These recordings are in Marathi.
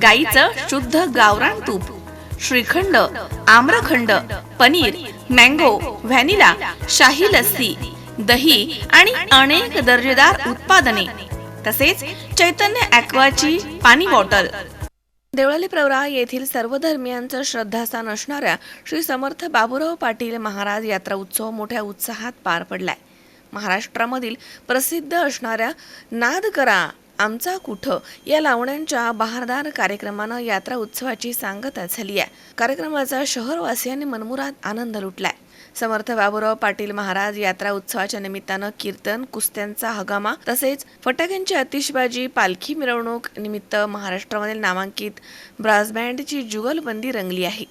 गाईचं शुद्ध गावरान तूप श्रीखंड आम्रखंड पनीर मँगो व्हॅनिला शाही लस्सी दही आणि अनेक दर्जेदार उत्पादने. तसेच चैतन्य ॲक्वाची पाणी बॉटल. देवळाली प्रवरा येथील सर्व धर्मियांचं श्रद्धास्थान असणाऱ्या श्री समर्थ बाबूराव पाटील महाराज यात्रा उत्सव मोठ्या उत्साहात पार पडलाय. महाराष्ट्रामधील प्रसिद्ध असणाऱ्या नाद करा आमचा कुठं या लावण्यांच्या बहारदार कार्यक्रमानं यात्रा उत्सवाची सांगता झाली आहे. कार्यक्रमाचा शहरवासियांनी मनमुरात आनंद लुटलाय. समर्थ बाबुराव पाटील महाराज यात्रा उत्सवाच्या निमित्तानं कीर्तन कुस्त्यांचा हगामा तसेच फटाक्यांची आतिषबाजी पालखी मिरवणूक निमित्त महाराष्ट्रामधील नामांकित ब्रास बँडची जुगलबंदी रंगली आहे.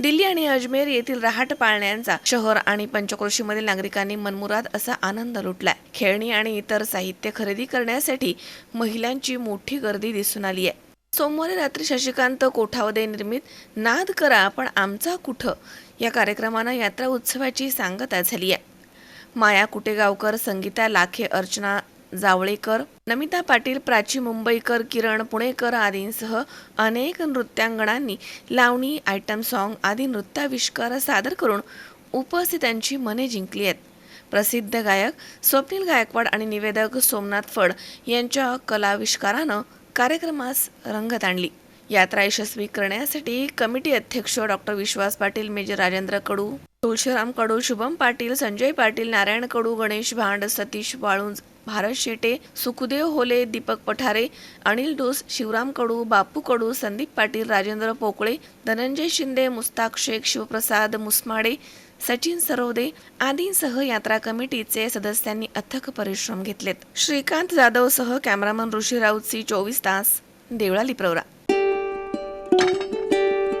दिल्ली आणि अजमेर येथील रहाट पाळण्यांचा शहर आणि पंचक्रोशीमधील नागरिकांनी मनमुराद असा आनंद लुटलाय. खेळणी आणि इतर साहित्य खरेदी करण्यासाठी महिलांची मोठी गर्दी दिसून आली आहे. सोमवारी रात्री शशिकांत कोठावदे निर्मित नाद करा पण आमचा कुठं? या कार्यक्रमानं यात्रा उत्सवाची सांगता झाली आहे. माया कुटेगावकर संगीता लाखे अर्चना जावळेकर नमिता पाटील प्राची मुंबईकर किरण पुणेकर आदींसह अनेक नृत्यांगणांनी लावणी आयटम सॉन्ग आदी नृत्याविष्कार सादर करून उपस्थितांची मने जिंकली आहेत. प्रसिद्ध गायक स्वप्नील गायकवाड आणि निवेदक सोमनाथ फड यांच्या कलाविष्कारानं कार्यक्रमास रंगत आणली. यात्रा यशस्वी करण्यासाठी कमिटी अध्यक्ष डॉक्टर विश्वास पाटील मेजर राजेंद्र कडू तुळशीराम कडू शुभम पाटील संजय पाटील नारायण कडू गणेश भांड सतीश वाळुंज भारत शेटे सुखदेव होले दीपक पठारे अनिल डोस शिवराम कडू बापू कडू संदीप पाटील राजेंद्र पोकळे धनंजय शिंदे मुस्ताक शेख शिवप्रसाद मुसमाडे सचिन सरोदे आदींसह यात्रा कमिटीचे सदस्यांनी अथक परिश्रम घेतलेत. श्रीकांत जाधवसह कॅमेरामन ऋषी राऊतची चोवीस तास देवळाली प्रवरा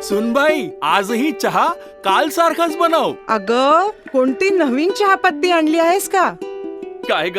सुनबाई आजही चहा काल सारखाच बनव. अग कोणती नवीन चहापत्ती आणली आहेस का? काय ग?